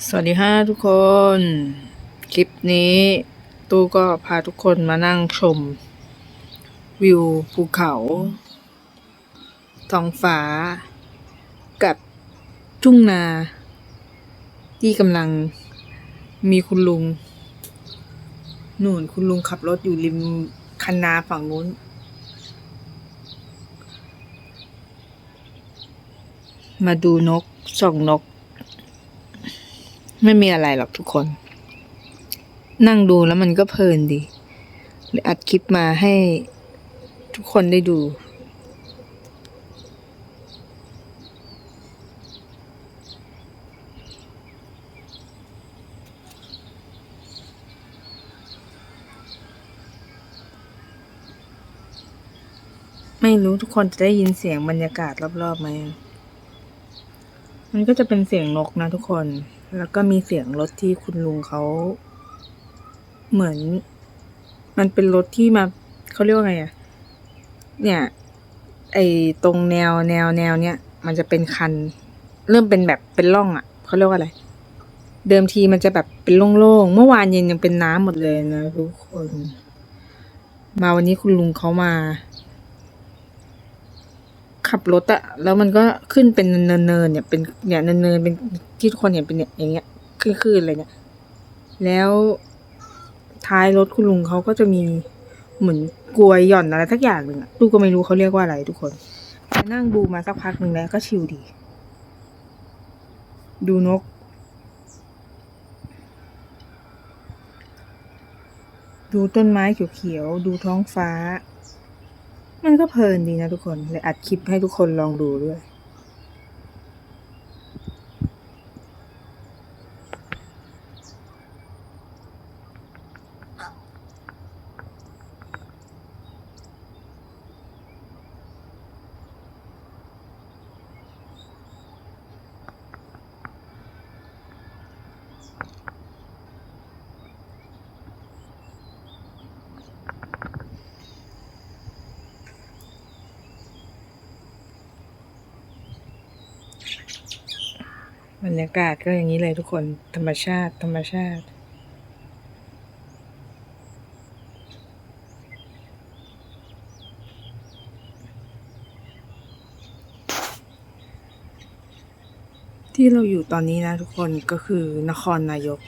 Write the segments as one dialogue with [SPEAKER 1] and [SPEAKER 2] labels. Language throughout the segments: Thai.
[SPEAKER 1] สวัสดีค่ะทุกคน คลิปนี้ตู้ก็พาทุกคนมานั่งชม วิวภูเขาท้องฟ้า กับทุ่งนา ที่กำลังมีคุณลุงหนู่นคุณลุงขับรถอยู่ริมคันนาฝั่งนู้น มาดูนกส่องนก ไม่มีอะไรหรอกทุกคน นั่งดูแล้วมันก็เพลินดีเลยอัดคลิปมาให้ทุกคนได้ดู ไม่รู้ทุกคนจะได้ยินเสียงบรรยากาศรอบๆไหม มันก็จะเป็นเสียงนกนะทุกคน แล้วก็มีเสียงรถที่คุณลุงเขาเหมือน มันเป็นรถที่มาเขาเรียกว่าไงอะเนี่ย ไอตรงแนวแนวแนวเนี้ยมันจะเป็นคัน เริ่มเป็นแบบเป็นร่องอะเขาเรียกว่าอะไร เดิมทีมันจะแบบเป็นโล่งๆเมื่อวานเย็นยังเป็นน้ำหมดเลยนะทุกคน มาวันนี้คุณลุงเขามา ขับรถอะแล้วมันก็ขึ้นเป็นเนินๆเนี่ยเป็นเนี่ยเนินๆเป็นที่ทุกคนเห็นเป็นเนี่ยอย่างเงี้ยขึ้นๆอะไรเนี่ย แล้วท้ายรถคุณลุงเขาก็จะมีเหมือนกลวยหย่อนอะไรทักอย่างหนึ่งอะลูกก็ไม่รู้เขาเรียกว่าอะไรทุกคนนั่งดูมาสักพักหนึ่งแล้วก็ชิลดี ดูนก ดูต้นไม้เขียวๆ ดูท้องฟ้า มันก็เพลินดีนะทุกคนเลยอัดคลิปให้ทุกคนลองดูด้วย บรรยากาศก็อย่างนี้เลยทุกคนธรรมชาติ ธรรมชาติที่เราอยู่ตอนนี้นะทุกคนก็คือนครนายก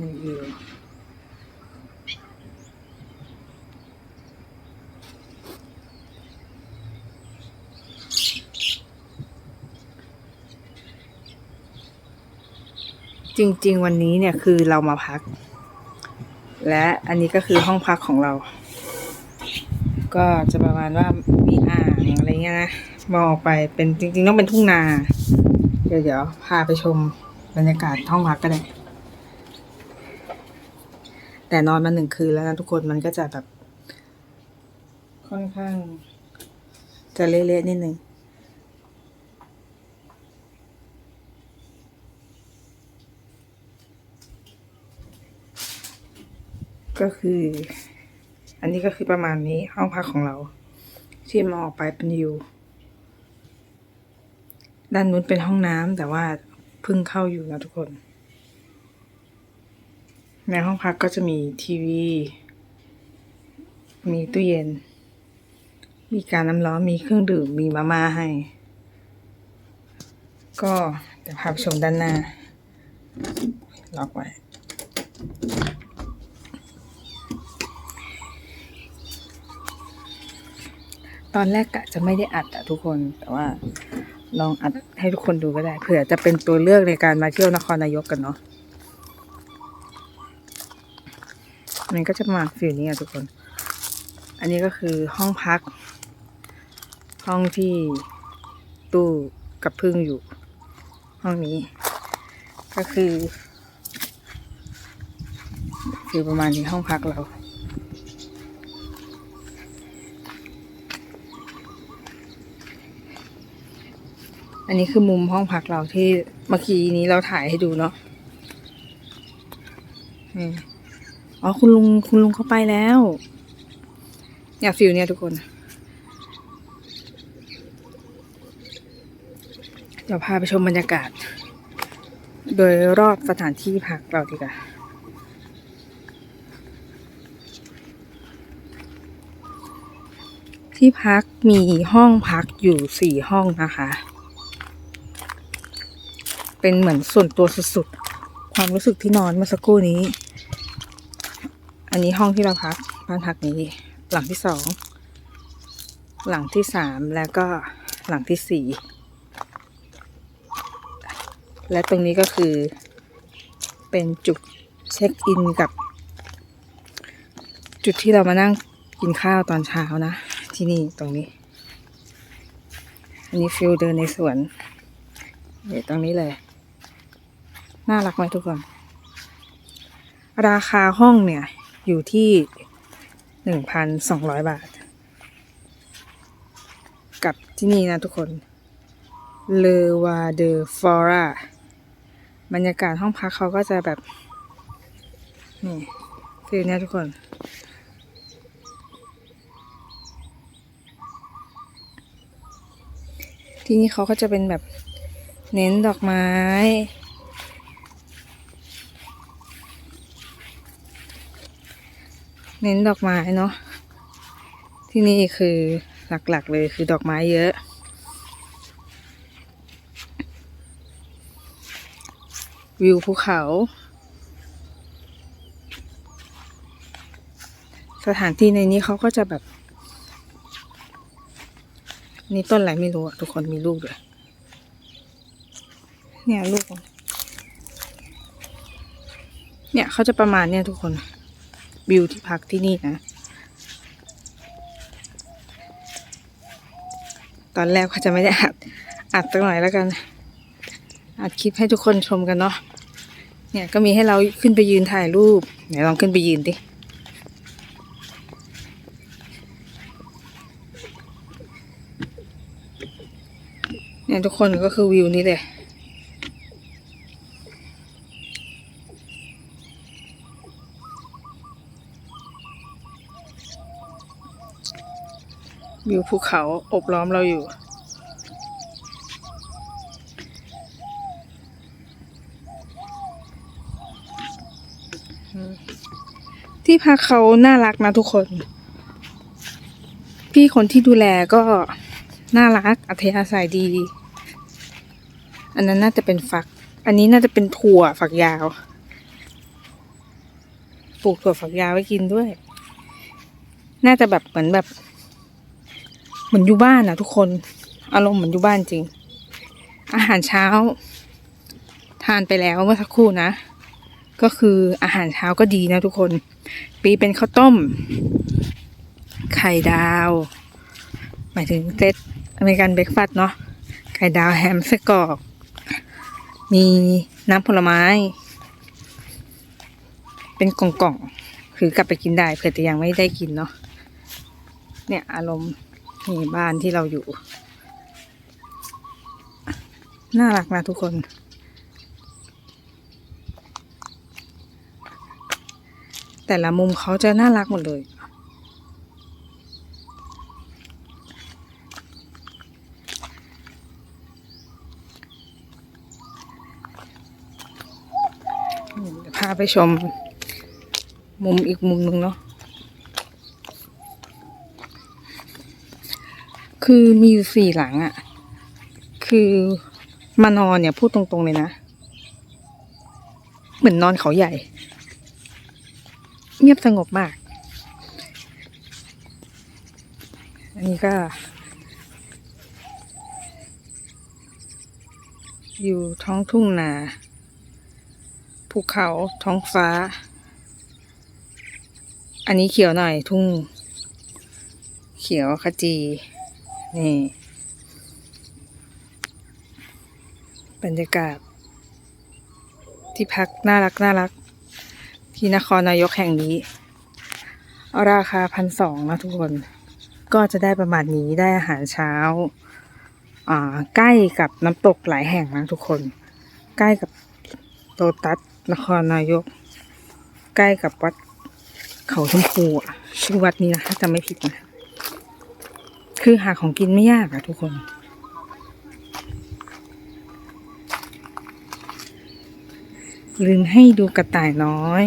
[SPEAKER 1] นี่วิวจริง ๆ วันนี้เนี่ยคือเรามาพัก และอันนี้ก็คือห้องพักของเรา ก็จะประมาณว่ามีอ่างอะไรเงี้ยนะมองออกไปเป็นจริง ๆ ต้องเป็นทุ่งนา เดี๋ยวเดี๋ยวพาไปชมบรรยากาศห้องพักก็ได้ แต่นอนมาหนึ่งคืนแล้วนะทุกคนมันก็จะแบบ ค่อนข้าง จะเละๆนิดนึงก็คือ อันนี้ก็คือประมาณนี้ห้องพักของเรา ที่มองออกไปเป็นวิวด้านนู้นเป็นห้องน้ำแต่ว่าเพิ่งเข้าอยู่นะทุกคน ในห้องพักก็จะมีทีวี มีตู้เย็น มีการน้ำร้อน มีเครื่องดื่ม มีมาม่าให้ ก็เดี๋ยวพาไปชมด้านหน้า ล็อกไว้ ตอนแรกกะจะไม่ได้อัดอะทุกคน แต่ว่าลองอัดให้ทุกคนดูก็ได้ เผื่อจะเป็นตัวเลือกในการมาเที่ยวนครนายกกันเนาะ มันก็จะมาฟิลนี้อะทุกคน อันนี้ก็คือห้องพัก ห้องที่ตู้กับพึ่งอยู่ ห้องนี้ ก็คือคือประมาณนี้ห้องพักเราอันนี้คือมุมห้องพักเราที่เมื่อกี้นี้เราถ่ายให้ดูเนาะนี่ อ๋อคุณลุงคุณลุงเขาไปแล้วเนี่ยฟิลเนี่ยทุกคน เดี๋ยวพาไปชมบรรยากาศ โดยรอบสถานที่พักเราดีกว่าที่พักมีห้องพักอยู่สี่ห้องนะคะ เป็นเหมือนส่วนตัวสุดๆ ความรู้สึกที่นอนเมื่อสักครู่นี้ อันนี้ห้องที่เราพักบ้านพักนี้ หลังที่สอง หลังที่สามแล้วก็หลังที่สี่และตรงนี้ก็คือ เป็นจุดเช็คอินกับ จุดที่เรามานั่งกินข้าวตอนเช้านะ ที่นี่ตรงนี้ อันนี้ฟิลเดินในสวนเดี๋ยวตรงนี้เลย น่ารักไหมทุกคน ราคาห้องเนี่ย อยู่ที่หนึ่งพันสองร้อยบาท กับที่นี่นะทุกคนเลวาเดอฟอร่าบรรยากาศห้องพักเขาก็จะแบบ นี่ฟิลเนี่ยทุกคน ที่นี่เขาก็จะเป็นแบบเน้นดอกไม้ เน้นดอกไม้เนาะที่นี่คือหลักๆเลยคือดอกไม้เยอะ วิวภูเขา สถานที่ในนี้เขาก็จะแบบ นี่ต้นอะไรไม่รู้อะทุกคนมีลูกด้วยเนี่ยลูก เนี่ยเขาจะประมาณเนี่ยทุกคน วิวที่พักที่นี่นะ ตอนแรกเขาจะไม่ได้อัดอัดสักหน่อยแล้วกันอัดคลิปให้ทุกคนชมกันเนาะเนี่ยก็มีให้เราขึ้นไปยืนถ่ายรูปไหนลองขึ้นไปยืนดิเนี่ยทุกคนก็คือวิวนี้เลย วิวภูเขาอบล้อมเราอยู่ ที่พักเขาน่ารักนะทุกคน พี่คนที่ดูแลก็น่ารักอัธยาศัยดี อันนั้นน่าจะเป็นฝัก อันนี้น่าจะเป็นถั่วฝักยาว ปลูกถั่วฝักยาวไว้กินด้วย น่าจะแบบเหมือนแบบ เหมือนอยู่บ้านนะทุกคน อารมณ์เหมือนอยู่บ้านจริง อาหารเช้า ทานไปแล้วเมื่อสักครู่นะ ก็คืออาหารเช้าก็ดีนะทุกคน ปีเป็นข้าวต้ม ไข่ดาว หมายถึงเซตอเมริกันเบรกฟาสต์เนาะ ไข่ดาวแฮมไส้กรอก มีน้ำผลไม้ เป็นกล่องๆ คือกลับไปกินได้เผื่อจะยังไม่ได้กินเนาะ เนี่ยอารมณ์ นี่บ้านที่เราอยู่ น่ารักนะทุกคน แต่ละมุมเขาจะน่ารักหมดเลย พาไปชม มุมอีกมุมหนึ่งเนาะ คือมีอยู่สี่หลังอะ่ะ คือมานอนเนี่ยพูดตรงๆเลยนะ เหมือนนอนเขาใหญ่ เงียบสงบมาก อันนี้ก็ อยู่ท้องทุ่งนา ภูเขาท้องฟ้า อันนี้เขียวหน่อยทุ่ง เขียวขจี นี่ บรรยากาศ ที่พักน่ารักน่ารัก ที่นครนายกแห่งนี้ ราคาพันสองนะทุกคน ก็จะได้ประมาณนี้ได้อาหารเช้า อ่า ใกล้กับน้ำตกหลายแห่งนะทุกคน ใกล้กับโตตัสนครนายก ใกล้กับวัดเขาชมพูชื่อวัดนี้นะถ้าจำไม่ผิดนะ คือหาของกินไม่ยากอะทุกคน ลืมให้ดูกระต่ายน้อย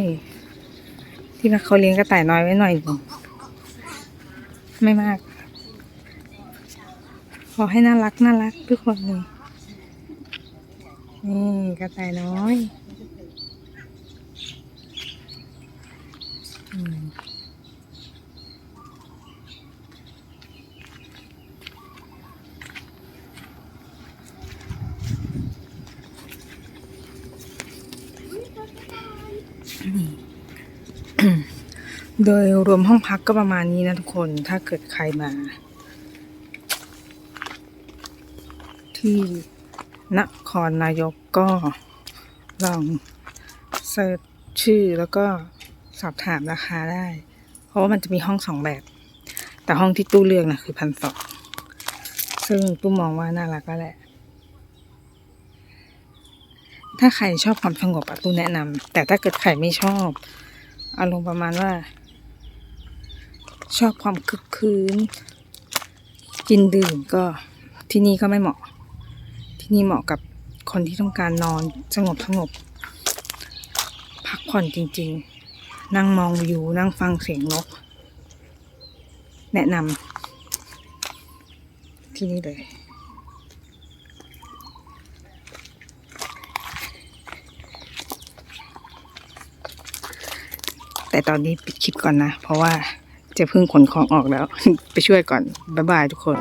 [SPEAKER 1] ที่ว่าเขาเลี้ยงกระต่ายน้อยไว้หน่อยหนึงไม่มาก ขอให้น่ารักน่ารักทุกคนเลยนี่กระต่ายน้อยอืม โดยรวมห้องพักก็ประมาณนี้นะทุกคนถ้าเกิดใครมา ที่นครนายกก็ลองเซิร์ชชื่อแล้วก็สอบถามราคาได้ เพราะว่ามันจะมีห้องสองแบบ แต่ห้องที่ตู้เลือกนะคือพันสองซึ่งตู้มองว่าน่ารักแล้วแหละ ถ้าใครชอบความสงบอะตู้แนะนำแต่ถ้าเกิดใครไม่ชอบอารมณ์ประมาณว่า ชอบความคึกคืนกินดื่มก็ที่นี่ก็ไม่เหมาะ ที่นี่เหมาะกับคนที่ต้องการนอนสงบสงบพักผ่อนจริง ๆ นั่งมองวิวนั่งฟังเสียงนก แนะนำที่นี่เลยแต่ตอนนี้ปิดคลิปก่อนนะ เพราะว่า จะพึ่งขนของออกแล้ว ไปช่วยก่อน บ๊ายบายทุกคน